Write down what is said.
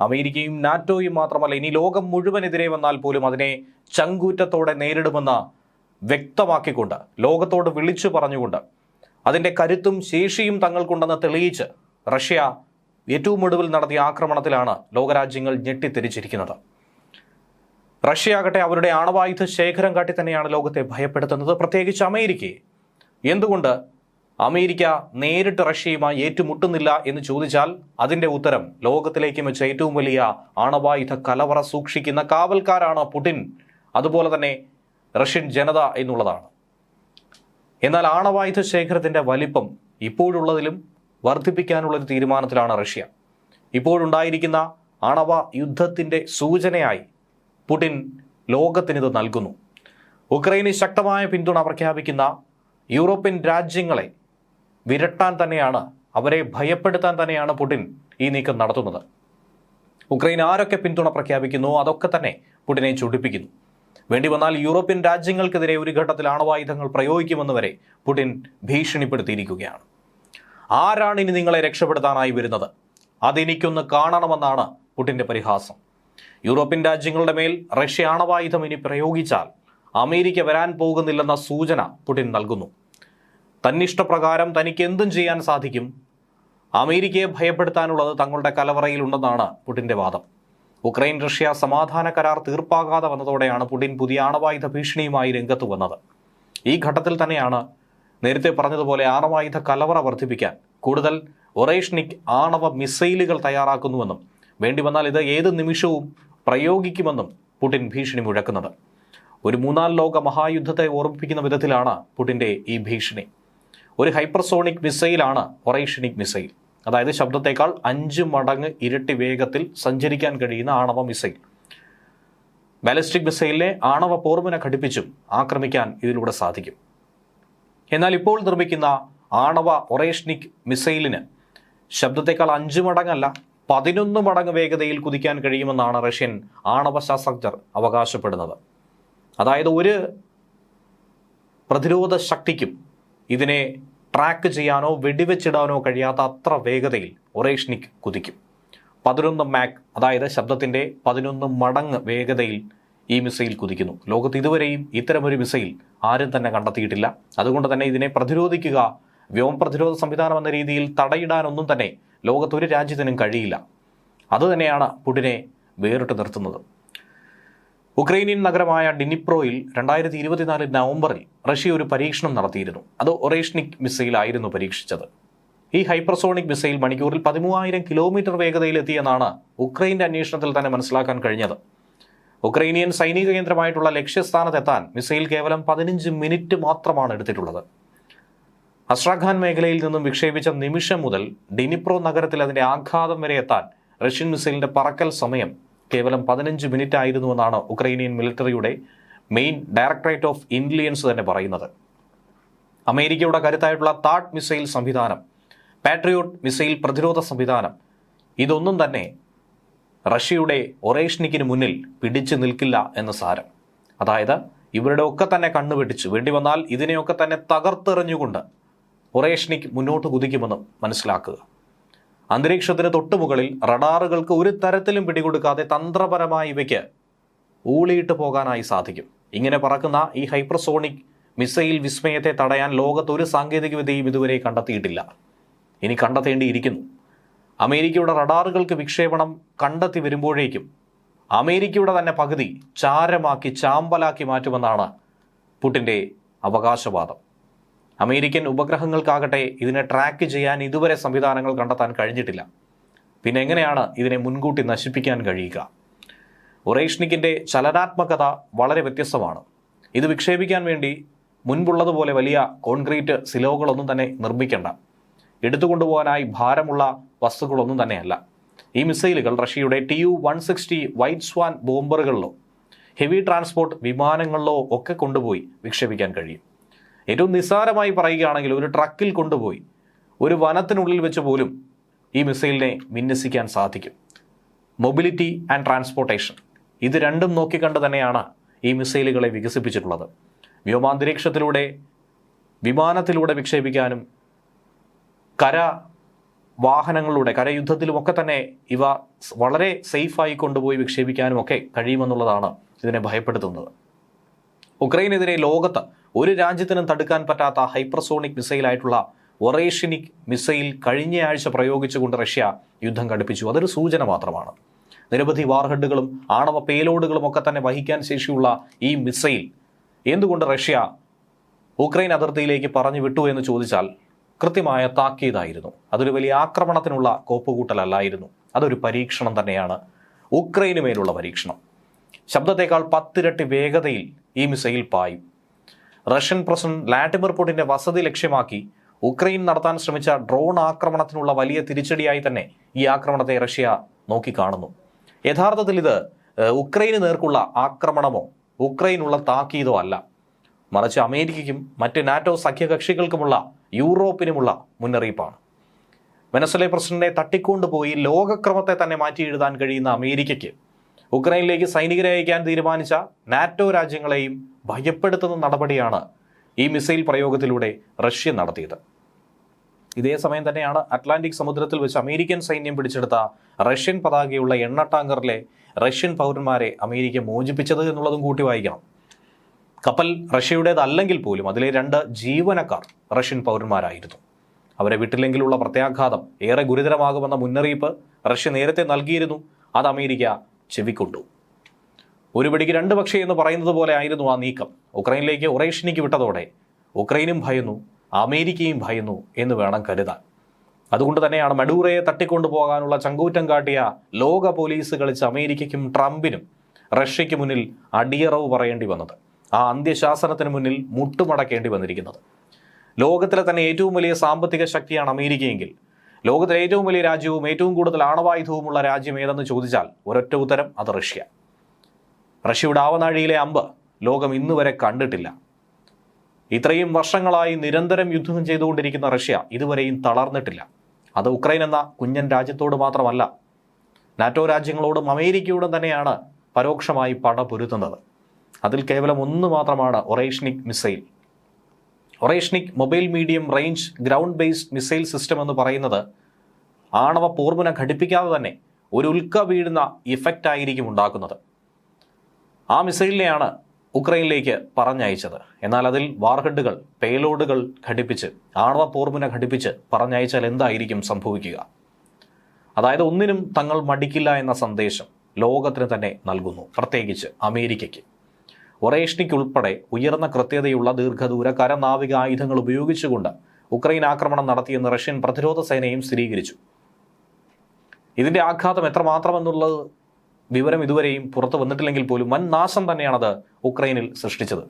അമേരിക്കയും നാറ്റോയും മാത്രമല്ല ഇനി ലോകം മുഴുവനെതിരെ വന്നാൽ പോലും അതിനെ ചങ്കൂറ്റത്തോടെ നേരിടുമെന്ന് വ്യക്തമാക്കിക്കൊണ്ട് ലോകത്തോട് വിളിച്ചു പറഞ്ഞുകൊണ്ട് അതിന്റെ കരുത്തും ശേഷിയും തങ്ങൾക്കുണ്ടെന്ന് തെളിയിച്ച് റഷ്യ ഏറ്റവും ഒടുവിൽ നടത്തിയ ആക്രമണത്തിലാണ് ലോകരാജ്യങ്ങൾ ഞെട്ടിത്തിരിച്ചിരിക്കുന്നത്. റഷ്യ ആകട്ടെ അവരുടെ ആണവായുധ ശേഖരം കാട്ടി തന്നെയാണ് ലോകത്തെ ഭയപ്പെടുത്തുന്നത്. പ്രത്യേകിച്ച് അമേരിക്കയെ. എന്തുകൊണ്ട് അമേരിക്ക നേരിട്ട് റഷ്യയുമായി ഏറ്റുമുട്ടുന്നില്ല എന്ന് ചോദിച്ചാൽ അതിന്റെ ഉത്തരം ലോകത്തിലേക്ക് വെച്ച ഏറ്റവും വലിയ ആണവായുധ കലവറ സൂക്ഷിക്കുന്ന കാവൽക്കാരാണ് പുടിൻ. അതുപോലെ തന്നെ റഷ്യൻ ജനത എന്നുള്ളതാണ്. എന്നാൽ ആണവായുധ ശേഖരത്തിന്റെ വലിപ്പം ഇപ്പോഴുള്ളതിലും വർദ്ധിപ്പിക്കാനുള്ള ഒരു തീരുമാനത്തിലാണ് റഷ്യ. ഇപ്പോഴുണ്ടായിരിക്കുന്ന ആണവ യുദ്ധത്തിന്റെ സൂചനയായി പുടിൻ ലോകത്തിനിത് നൽകുന്നു. ഉക്രൈന് ശക്തമായ പിന്തുണ പ്രഖ്യാപിക്കുന്ന യൂറോപ്യൻ രാജ്യങ്ങളെ വിരട്ടാൻ തന്നെയാണ് അവരെ ഭയപ്പെടുത്താൻ തന്നെയാണ് പുടിൻ ഈ നീക്കം നടത്തുന്നത്. ഉക്രൈൻ ആരൊക്കെ പിന്തുണ പ്രഖ്യാപിക്കുന്നു അതൊക്കെ തന്നെ പുടിനെ ചൊടിപ്പിക്കുന്നു. വേണ്ടി വന്നാൽ യൂറോപ്യൻ രാജ്യങ്ങൾക്കെതിരെ ഒരു ഘട്ടത്തിൽ ആണവായുധങ്ങൾ പ്രയോഗിക്കുമെന്ന് വരെ പുടിൻ ഭീഷണിപ്പെടുത്തിയിരിക്കുകയാണ്. ആരാണ് ഇനി നിങ്ങളെ രക്ഷപ്പെടുത്താനായി വരുന്നത്? അതെനിക്കൊന്ന് കാണണമെന്നാണ് പുടിന്റെ പരിഹാസം. യൂറോപ്യൻ രാജ്യങ്ങളുടെ മേൽ റഷ്യ ആണവായുധം ഇനി പ്രയോഗിച്ചാൽ അമേരിക്ക വരാൻ പോകുന്നില്ലെന്ന സൂചന പുടിൻ നൽകുന്നു. തന്നിഷ്ടപ്രകാരം തനിക്ക് എന്തും ചെയ്യാൻ സാധിക്കും. അമേരിക്കയെ ഭയപ്പെടുത്താനുള്ളത് തങ്ങളുടെ കലവറയിലുണ്ടെന്നാണ് പുടിന്റെ വാദം. ഉക്രൈൻ റഷ്യ സമാധാന കരാർ തീർപ്പാകാതെ വന്നതോടെയാണ് പുടിൻ പുതിയ ആണവായുധ ഭീഷണിയുമായി രംഗത്ത് വന്നത്. ഈ ഘട്ടത്തിൽ തന്നെയാണ് നേരത്തെ പറഞ്ഞതുപോലെ ആണവായുധ കലവറ വർദ്ധിപ്പിക്കാൻ കൂടുതൽ ഒറേഷ്നിക് ആണവ മിസൈലുകൾ തയ്യാറാക്കുന്നുവെന്നും വേണ്ടി വന്നാൽ ഇത് ഏത് നിമിഷവും പ്രയോഗിക്കുമെന്നും പുടിൻ ഭീഷണി മുഴക്കുന്നത്. ഒരു മൂന്നാം ലോക മഹായുദ്ധത്തെ ഓർമ്മിപ്പിക്കുന്ന വിധത്തിലാണ് പുടിന്റെ ഈ ഭീഷണി. ഒരു ഹൈപ്പർസോണിക് മിസൈലാണ് ഒറൈഷനിക് മിസൈൽ. അതായത് ശബ്ദത്തേക്കാൾ അഞ്ച് മടങ്ങ് ഇരട്ടി വേഗത്തിൽ സഞ്ചരിക്കാൻ കഴിയുന്ന ആണവ മിസൈൽ. ബാലിസ്റ്റിക് മിസൈലിനെ ആണവ പോർമിന ഘടിപ്പിച്ചും ആക്രമിക്കാൻ ഇതിലൂടെ സാധിക്കും. എന്നാൽ ഇപ്പോൾ നിർമ്മിക്കുന്ന ആണവ ഒറേഷ്നിക് മിസൈലിന് ശബ്ദത്തേക്കാൾ അഞ്ച് മടങ്ങല്ല പതിനൊന്ന് മടങ്ങ് വേഗതയിൽ കുതിക്കാൻ കഴിയുമെന്നാണ് റഷ്യൻ ആണവ ശാസ്ത്രജ്ഞർ അവകാശപ്പെടുന്നത്. അതായത് ഒരു പ്രതിരോധ ശക്തിക്കും ഇതിനെ ട്രാക്ക് ചെയ്യാനോ വെടിവെച്ചിടാനോ കഴിയാത്ത അത്ര വേഗതയിൽ ഒറേഷ്നിക് കുതിക്കും. പതിനൊന്ന് മാക് അതായത് ശബ്ദത്തിന്റെ പതിനൊന്ന് മടങ്ങ് വേഗതയിൽ ഈ മിസൈൽ കുതിക്കുന്നു. ലോകത്ത് ഇതുവരെയും ഇത്തരമൊരു മിസൈൽ ആരും തന്നെ കണ്ടെത്തിയിട്ടില്ല. അതുകൊണ്ട് തന്നെ ഇതിനെ പ്രതിരോധിക്കുക വ്യോമ പ്രതിരോധ സംവിധാനം എന്ന രീതിയിൽ തടയിടാനൊന്നും തന്നെ ലോകത്തൊരു രാജ്യത്തിനും കഴിയില്ല. അതുതന്നെയാണ് പുടിനെ വേറിട്ട് നിർത്തുന്നത്. ഉക്രൈനിയൻ നഗരമായ ഡിനിപ്രോയിൽ രണ്ടായിരത്തി ഇരുപത്തിനാല് നവംബറിൽ റഷ്യ ഒരു പരീക്ഷണം നടത്തിയിരുന്നു. അത് ഒറേഷ്നിക് മിസൈൽ ആയിരുന്നു പരീക്ഷിച്ചത്. ഈ ഹൈപ്പർസോണിക് മിസൈൽ മണിക്കൂറിൽ പതിമൂവായിരം കിലോമീറ്റർ വേഗതയിലെത്തിയെന്നാണ് ഉക്രൈന്റെ അന്വേഷണത്തിൽ തന്നെ മനസ്സിലാക്കാൻ കഴിഞ്ഞത്. ഉക്രൈനിയൻ സൈനിക കേന്ദ്രമായിട്ടുള്ള ലക്ഷ്യസ്ഥാനത്തെത്താൻ മിസൈൽ കേവലം പതിനഞ്ച് മിനിറ്റ് മാത്രമാണ് എടുത്തിട്ടുള്ളത്. അസ്രാഖാൻ മേഖലയിൽ നിന്നും വിക്ഷേപിച്ച നിമിഷം മുതൽ ഡിനിപ്രോ നഗരത്തിൽ അതിന്റെ ആഘാതം വരെ എത്താൻ റഷ്യൻ മിസൈലിന്റെ പറക്കൽ സമയം കേവലം പതിനഞ്ച് മിനിറ്റ് ആയിരുന്നുവെന്നാണ് ഉക്രൈനിയൻ മിലിറ്ററിയുടെ മെയിൻ ഡയറക്ടറേറ്റ് ഓഫ് ഇന്റലിജൻസ് തന്നെ പറയുന്നത്. അമേരിക്കയുടെ കരുത്തായിട്ടുള്ള താട്ട് മിസൈൽ സംവിധാനം പാട്രിയോട്ട് മിസൈൽ പ്രതിരോധ സംവിധാനം ഇതൊന്നും തന്നെ റഷ്യയുടെ ഒറേഷ്നിക്കിന് മുന്നിൽ പിടിച്ചു നിൽക്കില്ല എന്ന് സാരം. അതായത് ഇവരുടെ ഒക്കെ തന്നെ കണ്ണുവെട്ടിച്ച് വേണ്ടി വന്നാൽ ഇതിനെയൊക്കെ തന്നെ തകർത്തെറിഞ്ഞുകൊണ്ട് ഒറേഷ്നിക് മുന്നോട്ട് കുതിക്കുമെന്നും മനസ്സിലാക്കുക. അന്തരീക്ഷത്തിന് തൊട്ടുമുകളിൽ റഡാറുകൾക്ക് ഒരു തരത്തിലും പിടികൊടുക്കാതെ തന്ത്രപരമായി ഇവയ്ക്ക് ഊളിയിട്ട് പോകാനായി സാധിക്കും. ഇങ്ങനെ പറക്കുന്ന ഈ ഹൈപ്പർസോണിക് മിസൈൽ വിസ്മയത്തെ തടയാൻ ലോകത്ത് ഒരു സാങ്കേതികവിദ്യയും ഇതുവരെ കണ്ടെത്തിയിട്ടില്ല. ഇനി കണ്ടെത്തേണ്ടിയിരിക്കുന്നു. അമേരിക്കയുടെ റഡാറുകൾക്ക് വിക്ഷേപണം കണ്ടെത്തി വരുമ്പോഴേക്കും അമേരിക്കയുടെ തന്നെ പകുതി ചാരമാക്കി ചാമ്പലാക്കി മാറ്റുമെന്നാണ് പുടിന്റെ അവകാശവാദം. അമേരിക്കൻ ഉപഗ്രഹങ്ങൾക്കാകട്ടെ ഇതിനെ ട്രാക്ക് ചെയ്യാൻ ഇതുവരെ സംവിധാനങ്ങൾ കണ്ടെത്താൻ കഴിഞ്ഞിട്ടില്ല. പിന്നെ എങ്ങനെയാണ് ഇതിനെ മുൻകൂട്ടി നശിപ്പിക്കാൻ കഴിയുക? ഒറേഷ്നിക്കിന്റെ ചലനാത്മകത വളരെ വ്യത്യസ്തമാണ്. ഇത് വിക്ഷേപിക്കാൻ വേണ്ടി മുൻപുള്ളതുപോലെ വലിയ കോൺക്രീറ്റ് സിലോകളൊന്നും തന്നെ നിർമ്മിക്കേണ്ട. എടുത്തുകൊണ്ടുപോകാനായി ഭാരമുള്ള വസ്തുക്കളൊന്നും തന്നെയല്ല. ഈ മിസൈലുകൾ റഷ്യയുടെ T U one sixty white swan ബോംബറുകളിലോ heavy transport വിമാനങ്ങളിലോ ഒക്കെ കൊണ്ടുപോയി വിക്ഷേപിക്കാൻ കഴിയും. ഏറ്റവും നിസ്സാരമായി പറയുകയാണെങ്കിൽ ഒരു ട്രക്കിൽ കൊണ്ടുപോയി ഒരു വനത്തിനുള്ളിൽ വെച്ച് പോലും ഈ മിസൈലിനെ വിന്യസിക്കാൻ സാധിക്കും. Mobility and transportation. ഇത് രണ്ടും നോക്കിക്കണ്ട് തന്നെയാണ് ഈ മിസൈലുകളെ വികസിപ്പിച്ചിട്ടുള്ളത്. വ്യോമാന്തരീക്ഷത്തിലൂടെ വിമാനത്തിലൂടെ വിക്ഷേപിക്കാനും കര വാഹനങ്ങളിലൂടെ കരയുദ്ധത്തിലുമൊക്കെ തന്നെ ഇവ വളരെ സേഫായി കൊണ്ടുപോയി വിക്ഷേപിക്കാനുമൊക്കെ കഴിയുമെന്നുള്ളതാണ് ഇതിനെ ഭയപ്പെടുത്തുന്നത്. ഉക്രൈനെതിരെ ലോകത്ത് ഒരു രാജ്യത്തിനും തടുക്കാൻ പറ്റാത്ത ഹൈപ്പർസോണിക് മിസൈലായിട്ടുള്ള ഒറേഷ്യനിക് മിസൈൽ കഴിഞ്ഞയാഴ്ച പ്രയോഗിച്ചുകൊണ്ട് റഷ്യ യുദ്ധം കടുപ്പിച്ചു അതൊരു സൂചന മാത്രമാണ്. നിരവധി വാർഹെഡുകളും ആണവ പേലോഡുകളും ഒക്കെ തന്നെ വഹിക്കാൻ ശേഷിയുള്ള ഈ മിസൈൽ എന്തുകൊണ്ട് റഷ്യ ഉക്രൈൻ അതിർത്തിയിലേക്ക് പറഞ്ഞു വിട്ടു എന്ന് ചോദിച്ചാൽ കൃത്യമായ താക്കീതായിരുന്നു. അതൊരു വലിയ ആക്രമണത്തിനുള്ള കോപ്പുകൂട്ടലല്ലായിരുന്നു. അതൊരു പരീക്ഷണം തന്നെയാണ്. ഉക്രൈനുമേലുള്ള പരീക്ഷണം. ശബ്ദത്തേക്കാൾ പത്തിരട്ടി വേഗതയിൽ ഈ മിസൈൽ പായും. റഷ്യൻ പ്രസിഡന്റ് വ്ളാഡിമിർ പുടിന്റെ വസതി ലക്ഷ്യമാക്കി ഉക്രൈൻ നടത്താൻ ശ്രമിച്ച ഡ്രോൺ ആക്രമണത്തിനുള്ള വലിയ തിരിച്ചടിയായി തന്നെ ഈ ആക്രമണത്തെ റഷ്യ നോക്കിക്കാണുന്നു. യഥാർത്ഥത്തിൽ ഇത് ഉക്രൈന് നേർക്കുള്ള ആക്രമണമോ ഉക്രൈനുള്ള താക്കീതോ അല്ല. മറിച്ച് അമേരിക്കയ്ക്കും മറ്റ് നാറ്റോ സഖ്യകക്ഷികൾക്കുമുള്ള യൂറോപ്പിനുമുള്ള മുന്നറിയിപ്പാണ്. വെനസ്വലെ പ്രസിഡന്റിനെ തട്ടിക്കൊണ്ടുപോയി ലോകക്രമത്തെ തന്നെ മാറ്റി എഴുതാൻ കഴിയുന്ന അമേരിക്കയ്ക്ക് ഉക്രൈനിലേക്ക് സൈനികരെ അയക്കാൻ തീരുമാനിച്ച നാറ്റോ രാജ്യങ്ങളെയും ഭയപ്പെടുത്തുന്ന നടപടിയാണ് ഈ മിസൈൽ പ്രയോഗത്തിലൂടെ റഷ്യ നടത്തിയത്. ഇതേ സമയം തന്നെയാണ് അറ്റ്ലാന്റിക് സമുദ്രത്തിൽ വെച്ച് അമേരിക്കൻ സൈന്യം പിടിച്ചെടുത്ത റഷ്യൻ പതാകയുള്ള എണ്ണ ടാങ്കറിലെ റഷ്യൻ പൗരന്മാരെ അമേരിക്ക മോചിപ്പിച്ചത് എന്നുള്ളതും കൂട്ടി വായിക്കണം. കപ്പൽ റഷ്യയുടേതല്ലെങ്കിൽ പോലും അതിലെ രണ്ട് ജീവനക്കാർ റഷ്യൻ പൗരന്മാരായിരുന്നു. അവരെ വിട്ടില്ലെങ്കിലുള്ള പ്രത്യാഘാതം ഏറെ ഗുരുതരമാകുമെന്ന മുന്നറിയിപ്പ് റഷ്യ നേരത്തെ നൽകിയിരുന്നു. അത് അമേരിക്ക ചെവിക്കൊണ്ടു. ഒരു പിടിക്ക് രണ്ട് പക്ഷേ എന്ന് പറയുന്നത് പോലെ ആയിരുന്നു ആ നീക്കം. ഉക്രൈനിലേക്ക് ഒറേഷ്യനിക്ക് വിട്ടതോടെ ഉക്രൈനും ഭയന്നു അമേരിക്കയും ഭയന്നു എന്ന് വേണം കരുതാൻ. അതുകൊണ്ട് തന്നെയാണ് മഡൂറയെ തട്ടിക്കൊണ്ടു പോകാനുള്ള ചങ്കൂറ്റം കാട്ടിയ ലോക പോലീസ് കളിച്ച അമേരിക്കയ്ക്കും ട്രംപിനും റഷ്യയ്ക്ക് മുന്നിൽ അടിയറവ് പറയേണ്ടി വന്നത്. ആ അന്ത്യശാസനത്തിന് മുന്നിൽ മുട്ടുമടക്കേണ്ടി വന്നിരിക്കുന്നത്. ലോകത്തിലെ തന്നെ ഏറ്റവും വലിയ സാമ്പത്തിക ശക്തിയാണ് അമേരിക്കയെങ്കിൽ ലോകത്തിലെ ഏറ്റവും വലിയ രാജ്യവും ഏറ്റവും കൂടുതൽ ആണവായുധവുമുള്ള രാജ്യം ഏതെന്ന് ചോദിച്ചാൽ ഒരൊറ്റ ഉത്തരം അത് റഷ്യ. റഷ്യയുടെ ആവനാഴിയിലെ അമ്പ് ലോകം ഇന്ന് വരെ കണ്ടിട്ടില്ല. ഇത്രയും വർഷങ്ങളായി നിരന്തരം യുദ്ധം ചെയ്തുകൊണ്ടിരിക്കുന്ന റഷ്യ ഇതുവരെയും തളർന്നിട്ടില്ല. അത് ഉക്രൈൻ എന്ന കുഞ്ഞൻ രാജ്യത്തോട് മാത്രമല്ല നാറ്റോ രാജ്യങ്ങളോടും അമേരിക്കയോടും തന്നെയാണ് പരോക്ഷമായി പട പൊരുത്തുന്നത് അതിൽ കേവലം ഒന്ന് മാത്രമാണ് Oreshnik missile. Oreshnik mobile medium range ground based missile system എന്ന് പറയുന്നത് ആണവ പോർമുന ഘടിപ്പിക്കാതെ തന്നെ ഒരു ഉൽക്ക വീഴുന്ന ഇഫക്റ്റ് ആയിരിക്കും ഉണ്ടാക്കുന്നത്. ആ മിസൈലിനെയാണ് ഉക്രൈനിലേക്ക് പറഞ്ഞയച്ചത്. എന്നാൽ അതിൽ വാർഹെഡുകൾ പേലോഡുകൾ ഘടിപ്പിച്ച് ആണവ പോർമുന ഘടിപ്പിച്ച് പറഞ്ഞയച്ചാൽ എന്തായിരിക്കും സംഭവിക്കുക? അതായത് ഒന്നിനും തങ്ങൾ മടിക്കില്ല എന്ന സന്ദേശം ലോകത്തിന് തന്നെ നൽകുന്നു പ്രത്യേകിച്ച് അമേരിക്കയ്ക്ക്. ഒറേഷ്ണിക്കുൾപ്പെടെ ഉയർന്ന കൃത്യതയുള്ള ദീർഘദൂര കരനാവിക ആയുധങ്ങൾ ഉപയോഗിച്ചുകൊണ്ട് ഉക്രൈൻ ആക്രമണം നടത്തിയെന്ന് റഷ്യൻ പ്രതിരോധ സേനയും സ്ഥിരീകരിച്ചു. ഇതിന്റെ ആഘാതം എത്രമാത്രമെന്നുള്ളത് വിവരം ഇതുവരെയും പുറത്തു വന്നിട്ടില്ലെങ്കിൽ പോലും വൻ നാശം തന്നെയാണത് ഉക്രൈനിൽ സൃഷ്ടിച്ചത്.